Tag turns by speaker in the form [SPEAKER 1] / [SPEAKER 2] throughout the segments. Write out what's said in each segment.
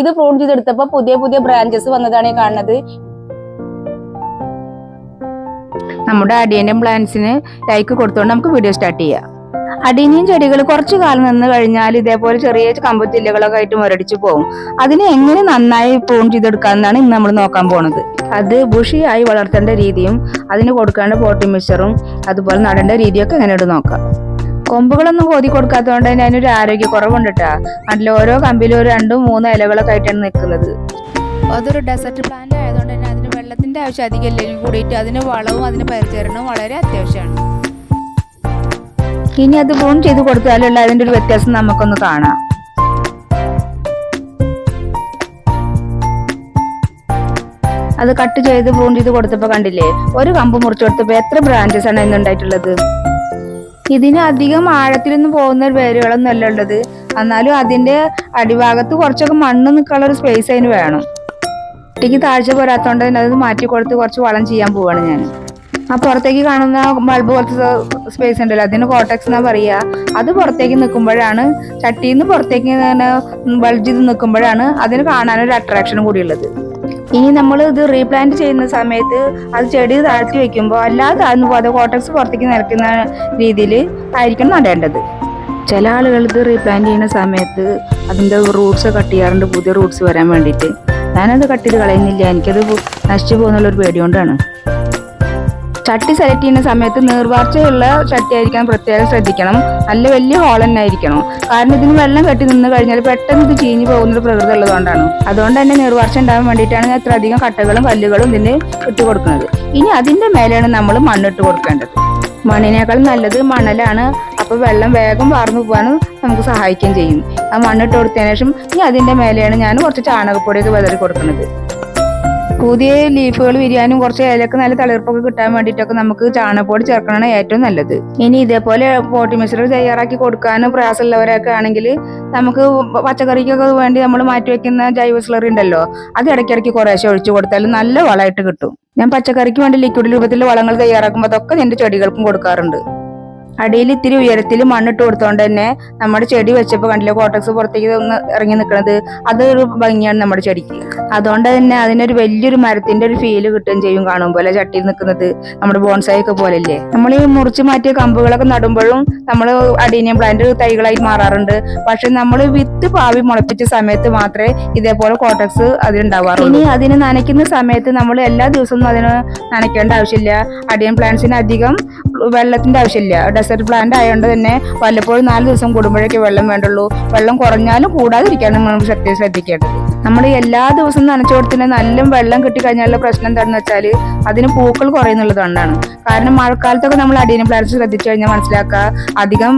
[SPEAKER 1] ഇത് പ്രൂൺ ചെയ്തെടുത്തപ്പോ പുതിയ പുതിയ ബ്രാഞ്ചസ് വന്നതാണ് ഈ കാണുന്നത്.
[SPEAKER 2] നമ്മുടെ അടിയന്റെ പ്ലാന്റ്സിന് ലൈക്ക് കൊടുത്തുകൊണ്ട് നമുക്ക് വീഡിയോ സ്റ്റാർട്ട് ചെയ്യാം. അടിനിയും ചെടികൾ കുറച്ചു കാലം നിന്ന് കഴിഞ്ഞാൽ ഇതേപോലെ ചെറിയ കമ്പത്തില്ലകളൊക്കെ ആയിട്ട് മുരടിച്ചു പോകും. അതിനെ എങ്ങനെ നന്നായി പ്രൂൺ ചെയ്തെടുക്കാമെന്നാണ് ഇന്ന് നമ്മൾ നോക്കാൻ പോണത്. അത് ബുഷിയായി വളർത്തേണ്ട രീതിയും അതിന് കൊടുക്കേണ്ട പോട്ടി മിക്സറും അതുപോലെ നടേണ്ട രീതിയൊക്കെ എങ്ങനെയുണ്ട് നോക്കാം. കൊമ്പുകളൊന്നും കോതി കൊടുക്കാത്തതുകൊണ്ട് തന്നെ അതിനൊരു ആരോഗ്യ കുറവുണ്ട് കേട്ടാ അതിൽ ഓരോ കമ്പിലും ഒരു രണ്ടും മൂന്നും ഇലകളൊക്കെ ആയിട്ടാണ് നിൽക്കുന്നത് അതൊരു ഡെസർട്ട് പ്ലാന്റ് ആയതുകൊണ്ട് തന്നെ അതിന് വെള്ളത്തിന്റെ ആവശ്യം അധികം ഇല്ലെങ്കിൽ കൂടിയിട്ട് അതിന് വളവും അതിന് പരിചരണവും വളരെ അത്യാവശ്യമാണ്. ഇനി അത് പ്രൂൺ ചെയ്ത് കൊടുത്താലുള്ള അതിന്റെ ഒരു വ്യത്യാസം നമുക്കൊന്ന് കാണാം. അത് കട്ട് ചെയ്ത് പ്രൂൺ ചെയ്ത് കൊടുത്തപ്പോ കണ്ടില്ലേ? ഒരു കമ്പ് മുറിച്ചു കൊടുത്തപ്പോ എത്ര ബ്രാഞ്ചസ് ആണ് ഇന്നുണ്ടായിട്ടുള്ളത് ഇതിന് അധികം ആഴത്തിലൊന്നും പോകുന്ന വേരുകളൊന്നും അല്ല ഉള്ളത്. എന്നാലും അതിന്റെ അടിഭാഗത്ത് കുറച്ചൊക്കെ മണ്ണ് നിൽക്കാനുള്ള ഒരു സ്പേസ് അതിന് വേണം. ഒറ്റയ്ക്ക് താഴ്ച പോരാത്തോണ്ട് അത് മാറ്റി കൊടുത്ത് കുറച്ച് വളം ചെയ്യാൻ പോവാണ് ഞാൻ ആ പുറത്തേക്ക് കാണുന്ന ബൾബ് പോലത്തെ സ്പേസ് ഉണ്ടല്ലോ അതിന് കോട്ടക്സ് എന്നാ പറയുക അത് പുറത്തേക്ക് നിൽക്കുമ്പോഴാണ് ചട്ടിയിൽ നിന്ന് പുറത്തേക്ക് ഇങ്ങനെ ബൾജ് ചെയ്ത് നിൽക്കുമ്പോഴാണ് അതിന് കാണാനൊരു അട്രാക്ഷൻ കൂടിയുള്ളത് ഇനി നമ്മൾ ഇത് റീപ്ലാന്റ് ചെയ്യുന്ന സമയത്ത് അത് ചെടി താഴ്ത്തി വെക്കുമ്പോൾ അല്ലാതെ താഴ്ന്നു പോകാതെ കോട്ടക്സ് പുറത്തേക്ക് നിൽക്കുന്ന രീതിയിൽ ആയിരിക്കണം നടേണ്ടത്. ചില ആളുകൾ ഇത് റീപ്ലാന്റ് ചെയ്യുന്ന സമയത്ത് അതിന്റെ റൂട്ട്സ് കട്ട് ചെയ്യാറുണ്ട് പുതിയ റൂട്ട്സ് വരാൻ വേണ്ടിയിട്ട്. ഞാനത് കട്ട് ചെയ്ത് കളയുന്നില്ല. എനിക്കത് നശിച്ചു പോകുന്നുള്ളൊരു പേടി കൊണ്ടാണ്. ചട്ടി സെലക്ട് ചെയ്യുന്ന സമയത്ത് നീർവാർച്ചയുള്ള ചട്ടി ആയിരിക്കാൻ പ്രത്യേകം ശ്രദ്ധിക്കണം. നല്ല വലിയ ഹോൾ തന്നെ ആയിരിക്കണം. കാരണം ഇതിന് വെള്ളം കെട്ടി നിന്ന് കഴിഞ്ഞാൽ പെട്ടെന്ന് ഇത് ചീഞ്ഞു പോകുന്ന പ്രകൃതി ഉള്ളതുകൊണ്ടാണ്. അതുകൊണ്ട് തന്നെ നീർവാർച്ച ഉണ്ടാകാൻ വേണ്ടിയിട്ടാണ് ഞാൻ അത്രയധികം കട്ടകളും കല്ലുകളും ഇതിന് ഇട്ട് കൊടുക്കുന്നത്. ഇനി അതിന്റെ മേലെയാണ് നമ്മൾ മണ്ണിട്ട് കൊടുക്കേണ്ടത്. മണ്ണിനേക്കാൾ നല്ലത് മണലാണ്. അപ്പൊ വെള്ളം വേഗം വാർന്നു പോകാനും നമുക്ക് സഹായിക്കുകയും ചെയ്യും. ആ മണ്ണിട്ട് കൊടുത്തതിന് ശേഷം ഇനി അതിന്റെ മേലെയാണ് ഞാൻ കുറച്ച് ചാണകപ്പൊടിയൊക്കെ വിതറി കൊടുക്കുന്നത്. പുതിയ ലീഫുകൾ വിരിയാനും കുറച്ച് ഇലക്ക് നല്ല തളിർപ്പൊക്കെ കിട്ടാൻ വേണ്ടിയിട്ടൊക്കെ നമുക്ക് ചാണകപ്പൊടി ചേർക്കണമാണ് ഏറ്റവും നല്ലത്. ഇനി ഇതേപോലെ പോട്ടി മിശ്രം തയ്യാറാക്കി കൊടുക്കാനും പ്രയാസമുള്ളവരൊക്കെ ആണെങ്കിൽ നമുക്ക് പച്ചക്കറിക്കൊക്കെ വേണ്ടി നമ്മൾ മാറ്റി വെക്കുന്ന ജൈവ സ്ലറി ഉണ്ടല്ലോ അത് ഇടയ്ക്കിടയ്ക്ക് കുറേശ്ശെ ഒഴിച്ചു കൊടുത്താൽ നല്ല വളമായിട്ട് കിട്ടും. ഞാൻ പച്ചക്കറിക്ക് വേണ്ടി ലിക്വിഡ് രൂപത്തിൽ വളങ്ങൾ തയ്യാറാക്കുമ്പോൾ അതൊക്കെ എന്റെ ചെടികൾക്കും കൊടുക്കാറുണ്ട്. അടിയിൽ ഇത്തിരി ഉയരത്തിൽ മണ്ണിട്ട് കൊടുത്തോണ്ട് തന്നെ നമ്മുടെ ചെടി വെച്ചപ്പോൾ കണ്ടില്ല കോട്ടക്സ് പുറത്തേക്ക് ഒന്ന് ഇറങ്ങി നിൽക്കുന്നത് അതൊരു ഭംഗിയാണ് നമ്മുടെ ചെടിക്ക്. അതുകൊണ്ട് തന്നെ അതിനൊരു വലിയൊരു മരത്തിന്റെ ഒരു ഫീൽ കിട്ടുകയും ചെയ്യും കാണുമ്പോൾ അല്ലെ ചട്ടിയിൽ നിൽക്കുന്നത് നമ്മുടെ ബോൺസായി ഒക്കെ പോലല്ലേ നമ്മൾ ഈ മുറിച്ച് മാറ്റിയ കമ്പുകളൊക്കെ നടുമ്പോഴും നമ്മൾ അഡീനിയം പ്ലാന്റ് തൈകളായി മാറാറുണ്ട്. പക്ഷെ നമ്മൾ വിത്ത് പാവി മുളപ്പിച്ച സമയത്ത് മാത്രമേ ഇതേപോലെ കോട്ടക്സ് അതിലുണ്ടാവാറുള്ളൂ. ഇനി അതിന് നനയ്ക്കുന്ന സമയത്ത് നമ്മൾ എല്ലാ ദിവസവും അതിന് നനയ്ക്കേണ്ട ആവശ്യമില്ല. അടിയൻ പ്ലാന്റ്സിന് അധികം വെള്ളത്തിന്റെ ആവശ്യമില്ല. ഡെസേർട്ട് പ്ലാന്റ് ആയതുകൊണ്ട് തന്നെ വല്ലപ്പോഴും നാല് ദിവസം കൂടുമ്പോഴേക്ക് വെള്ളം വേണ്ടുള്ളൂ. വെള്ളം കുറഞ്ഞാലും കൂടാതിരിക്കാനും നമ്മൾ ശക്തി ശ്രദ്ധിക്കേണ്ടത്. നമ്മൾ എല്ലാ ദിവസവും നനച്ചു കൊടുത്തിന് നല്ല വെള്ളം കിട്ടിക്കഴിഞ്ഞാലുള്ള പ്രശ്നം എന്താണെന്ന് വെച്ചാൽ അതിന് പൂക്കൾ കുറയുന്നുള്ളത് കൊണ്ടാണ്. കാരണം മഴക്കാലത്തൊക്കെ നമ്മൾ അടിയനും പ്ലാന്റ്സ് ശ്രദ്ധിച്ചു കഴിഞ്ഞാൽ മനസ്സിലാക്കുക അധികം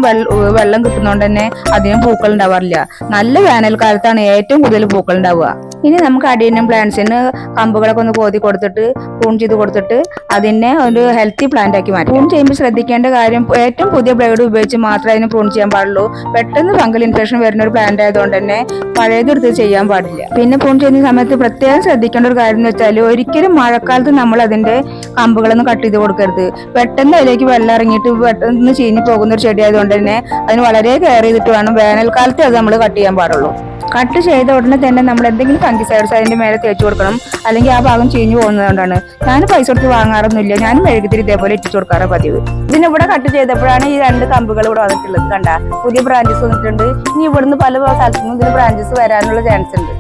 [SPEAKER 2] വെള്ളം കിട്ടുന്നതുകൊണ്ട് തന്നെ അധികം പൂക്കൾ ഉണ്ടാവാറില്ല. നല്ല വേനൽക്കാലത്താണ് ഏറ്റവും കൂടുതൽ പൂക്കൾ ഉണ്ടാവുക. ഇനി നമുക്ക് അടിയനും പ്ലാന്റ്സിന് കമ്പുകളൊക്കെ ഒന്ന് കോതി കൊടുത്തിട്ട് പ്രൂൺ ചെയ്ത് കൊടുത്തിട്ട് അതിനെ ഒരു ഹെൽത്തി പ്ലാന്റ് ആക്കി മാറ്റും. പ്രൂൺ ചെയ്യുമ്പോൾ ശ്രദ്ധിക്കേണ്ട കാര്യം ഏറ്റവും പുതിയ ബ്ലേഡ് ഉപയോഗിച്ച് മാത്രമേ അതിന് പ്രൂൺ ചെയ്യാൻ പാടുള്ളൂ. പെട്ടെന്ന് ഫംഗൽ ഇൻഫെക്ഷൻ വരുന്ന ഒരു പ്ലാന്റ് ആയതുകൊണ്ട് തന്നെ പഴയതെടുത്ത് ചെയ്യാൻ പാടില്ല. പിന്നെ പ്രൂൺ ചെയ്യുന്ന സമയത്ത് പ്രത്യേകം ശ്രദ്ധിക്കേണ്ട ഒരു കാര്യം എന്ന് വെച്ചാൽ ഒരിക്കലും മഴക്കാലത്ത് നമ്മൾ അതിന്റെ കമ്പുകളൊന്നും കട്ട് ചെയ്ത് കൊടുക്കരുത്. പെട്ടെന്ന് അതിലേക്ക് വെള്ളം ഇറങ്ങിയിട്ട് പെട്ടെന്ന് ചീഞ്ഞു പോകുന്ന ഒരു ചെടി ആയതുകൊണ്ട് തന്നെ അതിന് വളരെ കെയർ ചെയ്തിട്ട് വേണം വേനൽക്കാലത്ത് അത് നമ്മൾ കട്ട് ചെയ്യാൻ പാടുള്ളൂ. കട്ട് ചെയ്ത ഉടനെ തന്നെ നമ്മൾ എന്തെങ്കിലും ഫംഗിസൈഡ്സ് അതിന്റെ മേലെ തേച്ച് കൊടുക്കണം. അല്ലെങ്കിൽ ആ ഭാഗം ചീഞ്ഞു പോകുന്നതുകൊണ്ടാണ്. ഞാൻ പൈസ കൊടുത്ത് വാങ്ങാറൊന്നുമില്ല. ഞാനും മെഴുകുതിരി ഇതേപോലെ ഇട്ടിച്ചു കൊടുക്കാറ് പതിവ്.
[SPEAKER 1] ഇതിനിവിടെ കട്ട് ചെയ്തപ്പോഴാണ് ഈ രണ്ട് കമ്പുകൾ ഇവിടെ വന്നിട്ടുള്ളത് കണ്ട. പുതിയ ബ്രാഞ്ചസ് വന്നിട്ടുണ്ട്. ഇനി ഇവിടുന്ന് പല സ്ഥലത്തു ഇതിന് ബ്രാഞ്ചസ് വരാനുള്ള ചാൻസ് ഉണ്ട്.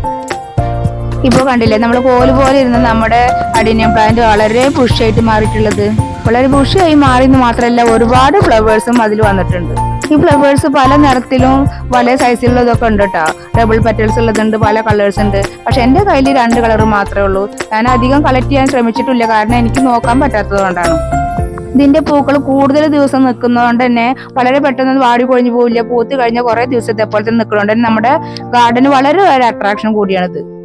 [SPEAKER 2] ഇപ്പൊ കണ്ടില്ലേ നമ്മൾ പോലെ പോലെ ഇരുന്ന് നമ്മുടെ അഡിനിയം പ്ലാന്റ് വളരെ പുഷായിട്ട് മാറിയിട്ടുള്ളത്. വളരെ ബുഷിയായി മാറിയെന്ന് മാത്രമല്ല ഒരുപാട് ഫ്ലവേഴ്സും അതിൽ വന്നിട്ടുണ്ട്. ഈ ഫ്ലവേഴ്സ് പല നിറത്തിലും പല സൈസിലുള്ളതൊക്കെ ഉണ്ട് കേട്ടോ ഡബിൾ പെറ്റൽസ് ഉള്ളതുണ്ട് പല കളേഴ്സ് ഉണ്ട്. പക്ഷെ എന്റെ കയ്യിൽ രണ്ട് കളർ മാത്രമേ ഉള്ളൂ. ഞാൻ അധികം കളക്ട് ചെയ്യാൻ ശ്രമിച്ചിട്ടില്ല. കാരണം എനിക്ക് നോക്കാൻ പറ്റാത്തത് കൊണ്ടാണ്. ഇതിന്റെ പൂക്കൾ കൂടുതൽ ദിവസം നിൽക്കുന്നതുകൊണ്ട് തന്നെ വളരെ പെട്ടെന്ന് വാടി കൊഴിഞ്ഞു പോവില്ല. പൂത്ത് കഴിഞ്ഞ കുറെ ദിവസത്തെ പോലെ തന്നെ നിൽക്കുന്നതുകൊണ്ട് തന്നെ നമ്മുടെ ഗാർഡന് വളരെ ഒരു അട്രാക്ഷൻ കൂടിയാണിത്.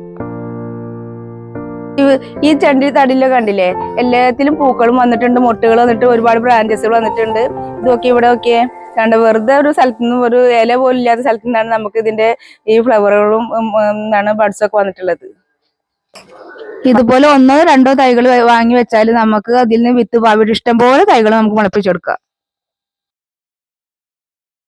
[SPEAKER 1] ഈ ചണ്ടി തടിയിലെ കണ്ടില്ലേ? എല്ലാത്തിലും പൂക്കളും വന്നിട്ടുണ്ട് മുട്ടുകൾ വന്നിട്ട് ഒരുപാട് ബ്രാഞ്ചസുകൾ വന്നിട്ടുണ്ട്. ഇതൊക്കെ ഇവിടെ ഒക്കെ കണ്ട? വെറുതെ ഒരു സ്ഥലത്തു നിന്നും ഒരു ഇല പോലും ഇല്ലാത്ത സ്ഥലത്തു നിന്നാണ് നമുക്ക് ഇതിന്റെ ഈ ഫ്ലവറുകളും എന്താണ് ബഡ്സ് ഒക്കെ വന്നിട്ടുള്ളത്.
[SPEAKER 2] ഇതുപോലെ ഒന്നോ രണ്ടോ തൈകൾ വാങ്ങി വെച്ചാൽ നമുക്ക് അതിൽ നിന്ന് വിത്ത് ഇഷ്ടം പോലെ തൈകൾ നമുക്ക് മുളപ്പിച്ചെടുക്കാം